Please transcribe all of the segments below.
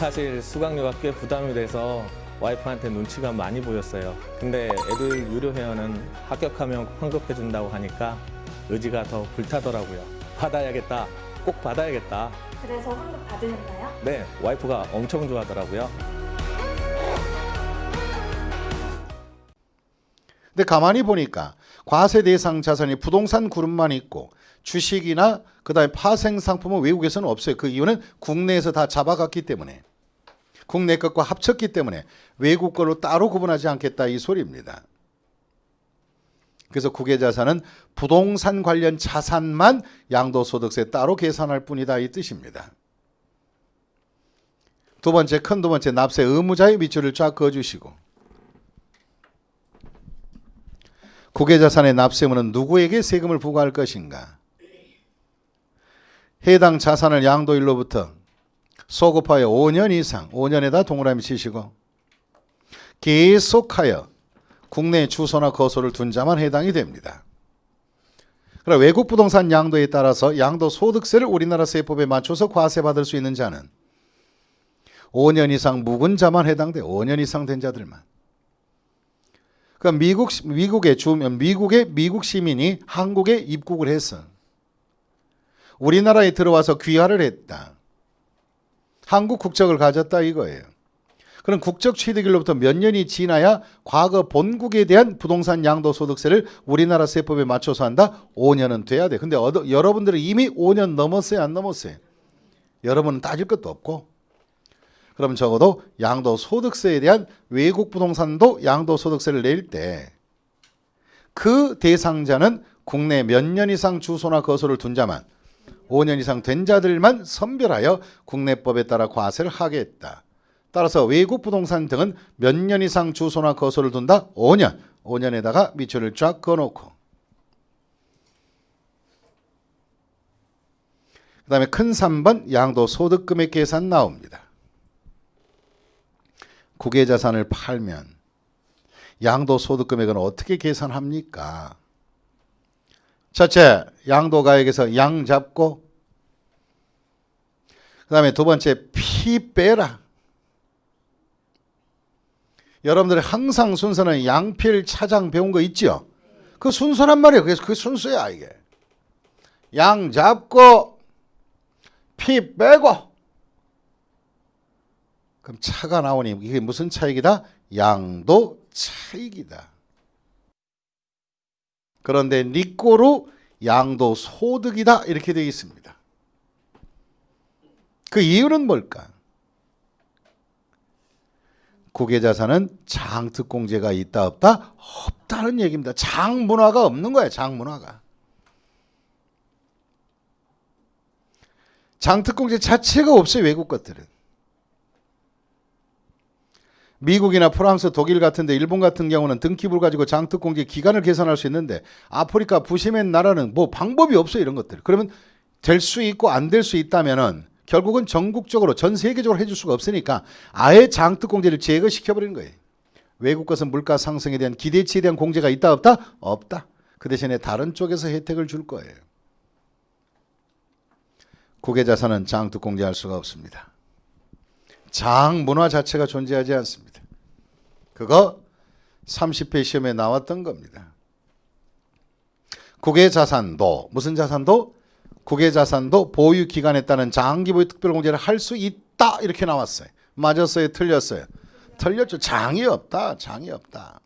사실 수강료가 꽤 부담이 돼서 와이프한테 눈치가 많이 보였어요. 근데 애들 유료 회원은 합격하면 환급해 준다고 하니까 의지가 더 불타더라고요. 받아야겠다. 꼭 받아야겠다. 그래서 환급 받으셨나요? 네, 와이프가 엄청 좋아하더라고요. 근데 가만히 보니까 과세 대상 자산이 부동산 그룹만 있고 주식이나 그다음에 파생 상품은 외국에서는 없어요. 그 이유는 국내에서 다 잡아갔기 때문에 국내 것과 합쳤기 때문에 외국 걸로 따로 구분하지 않겠다 이 소리입니다. 그래서 국외자산은 부동산 관련 자산만 양도소득세 따로 계산할 뿐이다 이 뜻입니다. 두 번째 큰 두 번째 납세 의무자의 밑줄을 쫙 그어주시고 국외자산의 납세문은 누구에게 세금을 부과할 것인가? 해당 자산을 양도일로부터 소급하여 5년 이상, 5년에다 동그라미 치시고 계속하여 국내 주소나 거소를 둔 자만 해당이 됩니다. 그럼 외국 부동산 양도에 따라서 양도 소득세를 우리나라 세법에 맞춰서 과세받을 수 있는 자는 5년 이상 묵은 자만 해당돼. 5년 이상 된 자들만. 그러니까 미국 미국의 주 미국의 미국 시민이 한국에 입국을 해서 우리나라에 들어와서 귀화를 했다. 한국 국적을 가졌다 이거예요. 그럼 국적 취득일로부터 몇 년이 지나야 과거 본국에 대한 부동산 양도소득세를 우리나라 세법에 맞춰서 한다? 5년은 돼야 돼. 근데 어더, 여러분들은 이미 5년 넘었어요, 안 넘었어요? 여러분은 따질 것도 없고. 그럼 적어도 양도소득세에 대한 외국 부동산도 양도소득세를 낼 때 그 대상자는 국내 몇 년 이상 주소나 거소를 둔 자만 5년 이상 된 자들만 선별하여 국내법에 따라 과세를 하겠다. 따라서 외국 부동산 등은 몇 년 이상 주소나 거소를 둔다? 5년. 5년에다가 밑줄을 쫙 그어놓고 그 다음에 큰 3번 양도소득금액 계산 나옵니다. 국외자산을 팔면 양도소득금액은 어떻게 계산합니까? 첫째, 양도가액에서 양 잡고 그 다음에 두 번째, 피 빼라. 여러분들이 항상 순서는 양필 차장 배운 거 있죠? 그 순서란 말이에요. 그래서 그 순서야 이게. 양 잡고 피 빼고 그럼 차가 나오니 이게 무슨 차익이다? 양도 차익이다. 그런데 니꼬로 양도 소득이다 이렇게 되어 있습니다. 그 이유는 뭘까? 국외자산은 장특공제가 있다 없다? 없다는 얘기입니다. 장문화가 없는 거야. 장문화가. 장특공제 자체가 없어요. 외국 것들은. 미국이나 프랑스, 독일 같은데 일본 같은 경우는 등기부를 가지고 장특 공제 기간을 계산할 수 있는데 아프리카 부심의 나라는 뭐 방법이 없어요. 이런 것들. 그러면 될 수 있고 안 될 수 있다면은 결국은 전국적으로 전 세계적으로 해줄 수가 없으니까 아예 장특 공제를 제거시켜 버리는 거예요. 외국 것은 물가 상승에 대한 기대치에 대한 공제가 있다 없다? 없다. 그 대신에 다른 쪽에서 혜택을 줄 거예요. 국외 자산은 장특 공제할 수가 없습니다. 장 문화 자체가 존재하지 않습니다. 그거 30회 시험에 나왔던 겁니다. 국외 자산도 무슨 자산도 국외 자산도 보유 기간에 따른 장기 보유 특별 공제를 할 수 있다 이렇게 나왔어요. 맞았어요, 틀렸어요. 틀렸죠. 장이 없다. 장이 없다.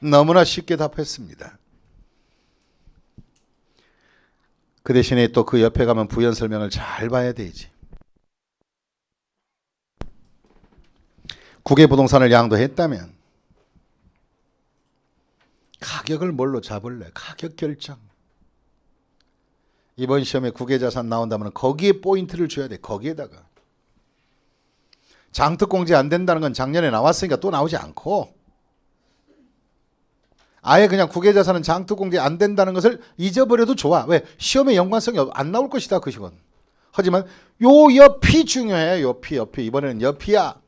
너무나 쉽게 답했습니다. 그 대신에 또 그 옆에 가면 부연 설명을 잘 봐야 되지. 국외 부동산을 양도했다면 가격을 뭘로 잡을래? 가격 결정. 이번 시험에 국외 자산 나온다면 거기에 포인트를 줘야 돼. 거기에다가 장특 공제 안 된다는 건 작년에 나왔으니까 또 나오지 않고 아예 그냥 국외 자산은 장특 공제 안 된다는 것을 잊어버려도 좋아. 왜? 시험에 연관성이 없- 안 나올 것이다 그 시건. 하지만 요 옆이 중요해. 옆이 옆이 이번에는 옆이야.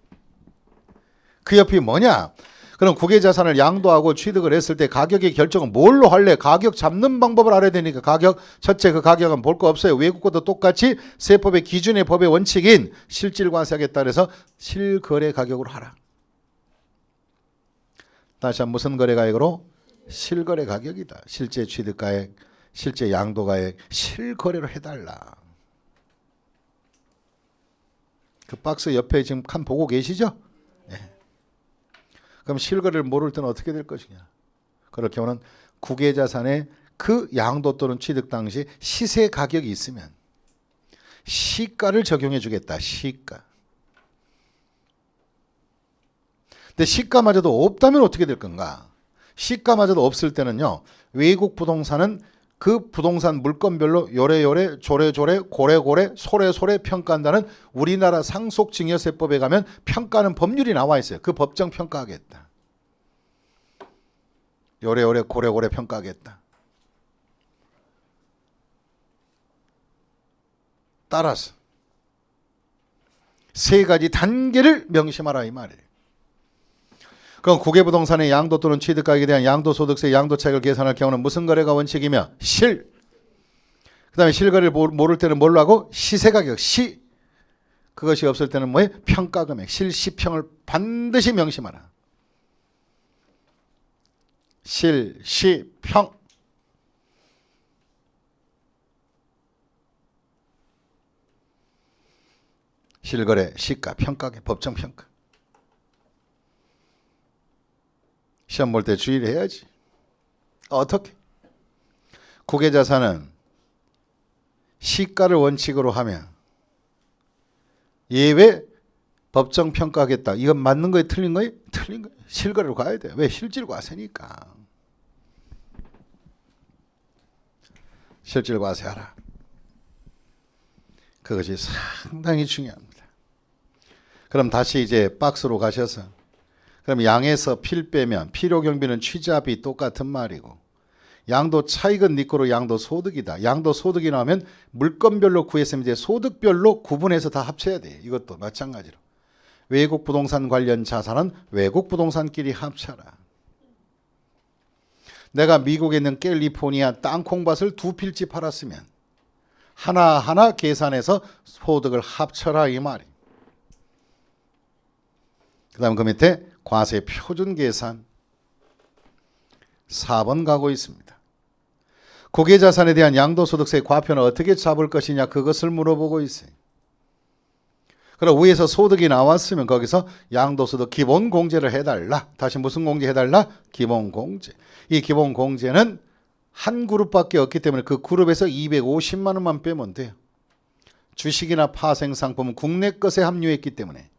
그 옆이 뭐냐? 그럼 국외 자산을 양도하고 취득을 했을 때 가격의 결정은 뭘로 할래? 가격 잡는 방법을 알아야 되니까 가격 첫째 그 가격은 볼 거 없어요. 외국 것도 똑같이 세법의 기준의 법의 원칙인 실질과세하겠다 그래서 실거래 가격으로 하라. 다시 한번 무슨 거래 가격으로? 실거래 가격이다. 실제 취득 가액, 실제 양도 가액, 실거래로 해달라. 그 박스 옆에 지금 칸 보고 계시죠? 예. 그럼 실거래를 모를 때는 어떻게 될 것이냐? 그럴 경우는 국외자산의 그 양도 또는 취득 당시 시세 가격이 있으면 시가를 적용해 주겠다. 시가. 근데 시가마저도 없다면 어떻게 될 건가? 시가마저도 없을 때는요. 외국 부동산은 그 부동산 물건별로 요래요래 조래조래 고래고래 소래소래 평가한다는 우리나라 상속증여세법에 가면 평가는 법률이 나와 있어요. 그 법정 평가하겠다. 요래요래 고래고래 평가하겠다. 따라서 세 가지 단계를 명심하라 이 말이에요. 그럼 국외부동산의 양도 또는 취득가격에 대한 양도소득세 양도차익을 계산할 경우는 무슨 거래가 원칙이며 실. 그 다음에 실거래를 모르- 모를 때는 뭘로 하고 시세가격 시. 그것이 없을 때는 뭐에 평가금액 실시평을 반드시 명심하라. 실시평. 실거래 시가 평가계 법정 평가. 시험 볼 때 주의를 해야지. 어떻게? 국외 자산은 시가를 원칙으로 하면 예외 법정 평가하겠다. 이건 맞는 거예요, 틀린 거예요? 틀린 거예요. 실거래로 가야 돼. 왜 실질 과세니까. 실질 과세하라. 그것이 상당히 중요합니다. 그럼 다시 이제 박스로 가셔서 그럼 양에서 필 빼면 필요 경비는 취자비 똑같은 말이고 양도 차익은 네 거로 양도 소득이다. 양도 소득이 나오면 물건별로 구했으면 이제 소득별로 구분해서 다 합쳐야 돼. 이것도 마찬가지로. 외국 부동산 관련 자산은 외국 부동산끼리 합쳐라. 내가 미국에 있는 캘리포니아 땅콩밭을 두 필지 팔았으면 하나하나 계산해서 소득을 합쳐라 이 말이. 그 다음 그 밑에 과세 표준 계산 4번 가고 있습니다. 국외 자산에 대한 양도소득세 과표는 어떻게 잡을 것이냐 그것을 물어보고 있어요. 그럼 위에서 소득이 나왔으면 거기서 양도소득 기본 공제를 해달라. 다시 무슨 공제 해달라? 기본 공제. 이 기본 공제는 한 그룹밖에 없기 때문에 그 그룹에서 250만 원만 빼면 돼요. 주식이나 파생 상품은 국내 것에 합류했기 때문에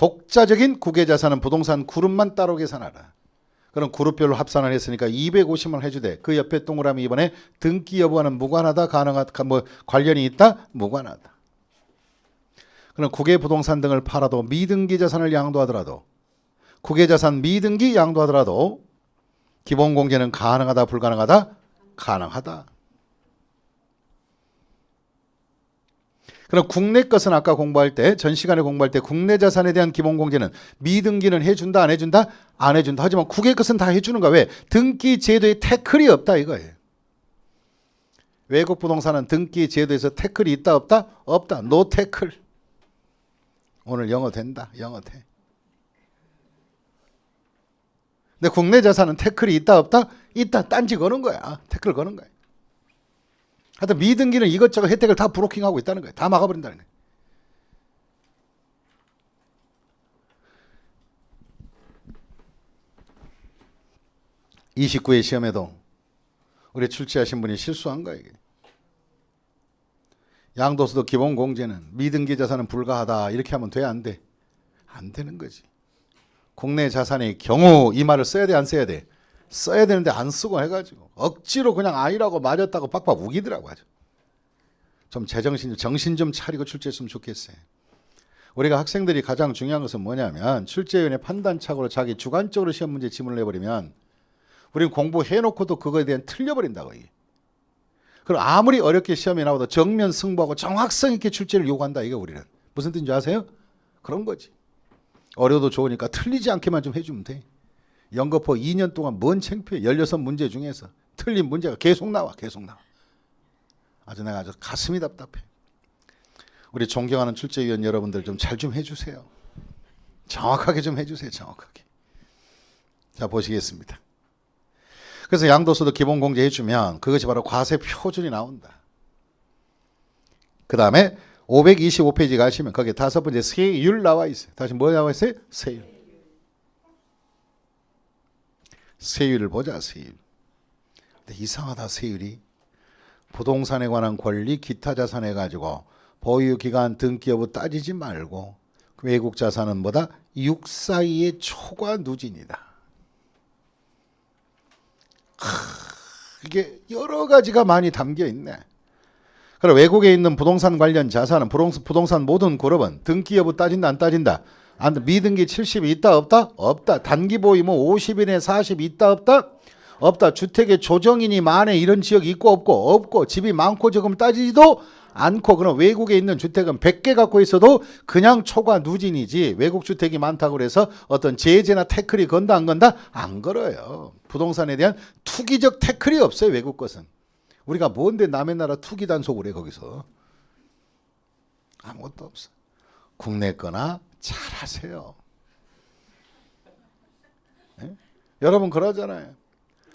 독자적인 국외 자산은 부동산 그룹만 따로 계산하라. 그럼 그룹별로 합산을 했으니까 250만 해주되 그 옆에 동그라미 이번에 등기 여부와는 무관하다 가능하다 뭐 관련이 있다 무관하다. 그럼 국외 부동산 등을 팔아도 미등기 자산을 양도하더라도 국외 자산 미등기 양도하더라도 기본 공개는 가능하다 불가능하다 가능하다. 그럼 국내 것은 아까 공부할 때 전 시간에 공부할 때 국내 자산에 대한 기본 공개는 미등기는 해준다 안 해준다? 안 해준다. 하지만 국외 것은 다 해주는 거야 왜? 등기 제도에 태클이 없다 이거예요. 외국 부동산은 등기 제도에서 태클이 있다 없다? 없다. 노 태클. 오늘 영어 된다. 영어 돼. 근데 국내 자산은 태클이 있다 없다? 있다. 딴지 거는 거야. 태클 거는 거야 하여튼 미등기는 이것저것 혜택을 다 브로킹하고 있다는 거예요. 다 막아버린다는 거예요. (29회) 시험에도 우리 출제하신 분이 실수한 거예요. 양도소득 기본 공제는 미등기 자산은 불가하다 이렇게 하면 돼 안 돼? 안 되는 거지. 국내 자산의 경우 이 말을 써야 돼 안 써야 돼? 써야 되는데 안 쓰고 해가지고 억지로 그냥 아니라고 맞았다고 빡빡 우기더라고 아주. 좀 제정신 정신 좀 차리고 출제했으면 좋겠어요. 우리가 학생들이 가장 중요한 것은 뭐냐면 출제위원회 판단착오로 자기 주관적으로 시험 문제 지문을 내버리면 우리는 공부해놓고도 그거에 대한 틀려버린다고 이게. 그럼 아무리 어렵게 시험에 나와도 정면 승부하고 정확성 있게 출제를 요구한다 이거 우리는 무슨 뜻인지 아세요? 그런 거지. 어려도 좋으니까 틀리지 않게만 좀 해주면 돼. 연거푸 2년 동안 뭔 창피해. 16문제 중에서 틀린 문제가 계속 나와. 계속 나와. 아주 내가 아주 가슴이 답답해. 우리 존경하는 출제위원 여러분들 좀잘좀 해주세요. 정확하게 좀 해주세요. 정확하게. 자 보시겠습니다. 그래서 양도소득 기본공제 해주면 그것이 바로 과세 표준이 나온다. 그 다음에 525페이지 가시면 거기에 다섯 번째 세율 나와 있어요. 다시 뭐 나와 있어요? 세율. 세율을 보자 세율. 근데 이상하다 세율이 부동산에 관한 권리 기타 자산해 가지고 보유 기간 등기 여부 따지지 말고 외국 자산은 뭐다? 육사이의 초과 누진이다. 하, 이게 여러 가지가 많이 담겨 있네. 그럼 외국에 있는 부동산 관련 자산은 부동산 모든 그룹은 등기 여부 따진다 안 따진다? 안 미등기 70이 있다 없다? 없다. 단기 보유 뭐 50인에 40 있다 없다? 없다. 주택에 조정인이 많에 이런 지역이 있고 없고 없고 집이 많고 적으면 따지지도 않고 그럼 외국에 있는 주택은 100개 갖고 있어도 그냥 초과 누진이지 외국 주택이 많다고 그래서 어떤 제재나 태클이 건다 안 건다? 안 걸어요. 부동산에 대한 투기적 태클이 없어요. 외국 것은. 우리가 뭔데 남의 나라 투기 단속을 해 거기서. 아무것도 없어. 국내 거나 잘하세요. 예? 여러분 그러잖아요.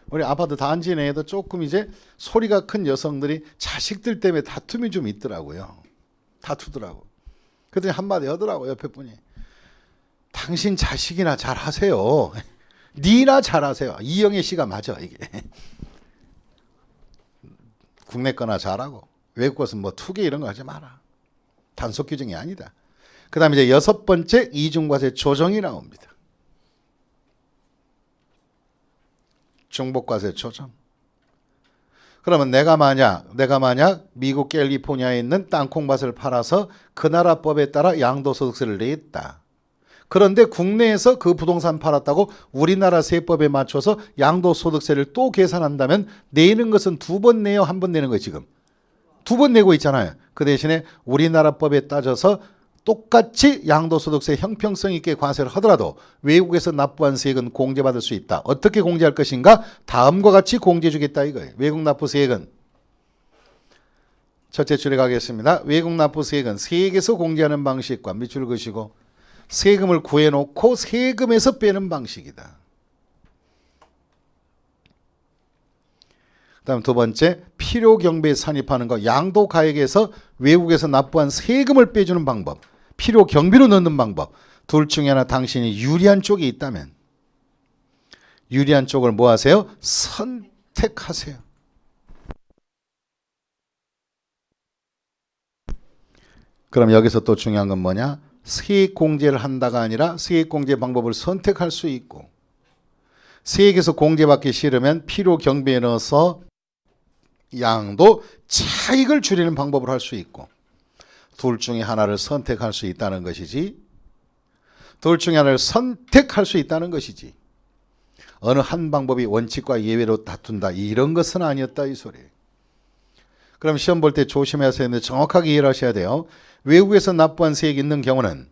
우리 아파트 단지 내에도 조금 이제 소리가 큰 여성들이 자식들 때문에 다툼이 좀 있더라고요. 다투더라고. 그랬더니 한마디 하더라고 옆에 분이. 당신 자식이나 잘하세요. 니나 잘하세요. 이영애 씨가 맞아 이게. 국내 거나 잘하고 외국 것은 뭐 투기 이런 거 하지 마라. 단속 규정이 아니다. 그 다음에 이제 여섯 번째 이중과세 조정이 나옵니다. 중복과세 조정. 그러면 내가 만약 내가 만약 미국 캘리포니아에 있는 땅콩밭을 팔아서 그 나라 법에 따라 양도소득세를 냈다. 그런데 국내에서 그 부동산 팔았다고 우리나라 세법에 맞춰서 양도소득세를 또 계산한다면 내는 것은 두 번 내요, 한 번 내는 거예요 지금. 두 번 내고 있잖아요. 그 대신에 우리나라 법에 따져서 똑같이 양도소득세 형평성 있게 과세를 하더라도 외국에서 납부한 세액은 공제받을 수 있다. 어떻게 공제할 것인가? 다음과 같이 공제해 주겠다 이거예요. 외국 납부 세액은 첫째 줄에 가겠습니다. 외국 납부 세액은 세액에서 공제하는 방식과 밑줄 그시고 세금을 구해놓고 세금에서 빼는 방식이다. 그다음 두 번째 필요 경비에 산입하는 거 양도 가액에서 외국에서 납부한 세금을 빼주는 방법 필요 경비로 넣는 방법 둘 중에 하나 당신이 유리한 쪽이 있다면 유리한 쪽을 뭐 하세요? 선택하세요. 그럼 여기서 또 중요한 건 뭐냐? 세액 공제를 한다가 아니라 세액 공제 방법을 선택할 수 있고 세액에서 공제받기 싫으면 필요 경비에 넣어서 양도 차익을 줄이는 방법을 할 수 있고 둘 중에 하나를 선택할 수 있다는 것이지 둘 중에 하나를 선택할 수 있다는 것이지 어느 한 방법이 원칙과 예외로 다툰다 이런 것은 아니었다 이 소리. 그럼 시험 볼 때 조심하셔야 되는데 정확하게 이해를 하셔야 돼요. 외국에서 납부한 세액이 있는 경우는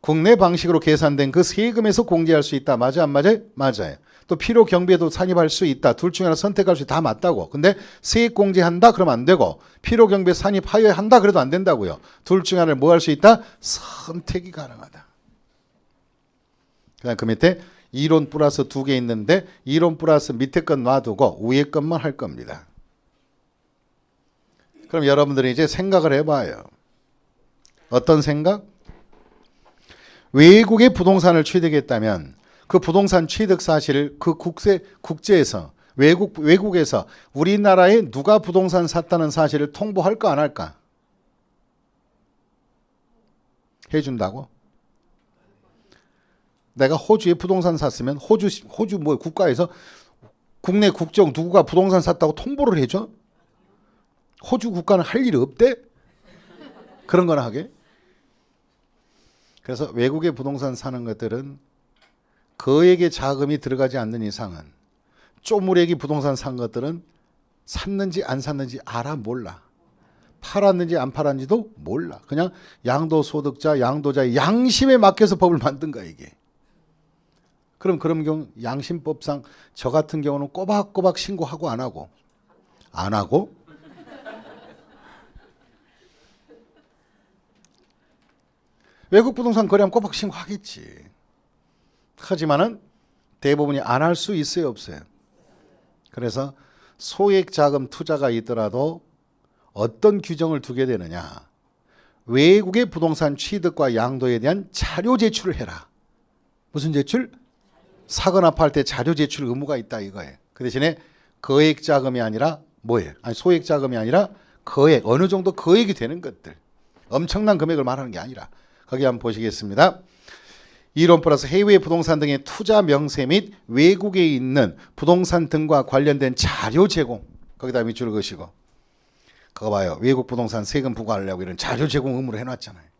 국내 방식으로 계산된 그 세금에서 공제할 수 있다. 맞아 안 맞아요? 맞아요. 또 필요 경비에도 산입할 수 있다. 둘 중에 하나 선택할 수 있다. 다 맞다고. 근데 세액 공제한다 그러면 안 되고 필요 경비에 산입하여 한다 그래도 안 된다고요. 둘 중에 하나를 뭐 할 수 있다? 선택이 가능하다. 그다음 그 밑에 이론 플러스 두 개 있는데 이론 플러스 밑에 건 놔두고 위에 것만 할 겁니다. 그럼 여러분들이 이제 생각을 해봐요. 어떤 생각? 외국의 부동산을 취득했다면 그 부동산 취득 사실을 그 국세 국제에서 외국 외국에서 우리나라에 누가 부동산 샀다는 사실을 통보할까 안 할까? 해준다고? 내가 호주에 부동산 샀으면 호주 호주 뭐 국가에서 국내 국정 누구가 부동산 샀다고 통보를 해줘? 호주 국가는 할 일이 없대? 그런 거나 하게? 그래서 외국의 부동산 사는 것들은 거액의 자금이 들어가지 않는 이상은 쪼무레기 부동산 산 것들은 샀는지 안 샀는지 알아 몰라. 팔았는지 안 팔았는지도 몰라. 그냥 양도소득자, 양도자의 양심에 맡겨서 법을 만든 거야 이게. 그럼 그런 경우 양심법상 저 같은 경우는 꼬박꼬박 신고하고 안 하고 안 하고 외국 부동산 거래하면 꼬박 신고하겠지. 하지만은 대부분이 안 할 수 있어요, 없어요? 그래서 소액 자금 투자가 있더라도 어떤 규정을 두게 되느냐? 외국의 부동산 취득과 양도에 대한 자료 제출을 해라. 무슨 제출? 사거나 팔 때 자료 제출 의무가 있다 이거예요. 그 대신에 거액 자금이 아니라 뭐예요? 아니 소액 자금이 아니라 거액 어느 정도 거액이 되는 것들. 엄청난 금액을 말하는 게 아니라 거기 한번 보시겠습니다. 이론 플러스 해외 부동산 등의 투자 명세 및 외국에 있는 부동산 등과 관련된 자료 제공 거기다 밑줄을 그시고 그거 봐요. 외국 부동산 세금 부과하려고 이런 자료 제공 의무를 해놨잖아요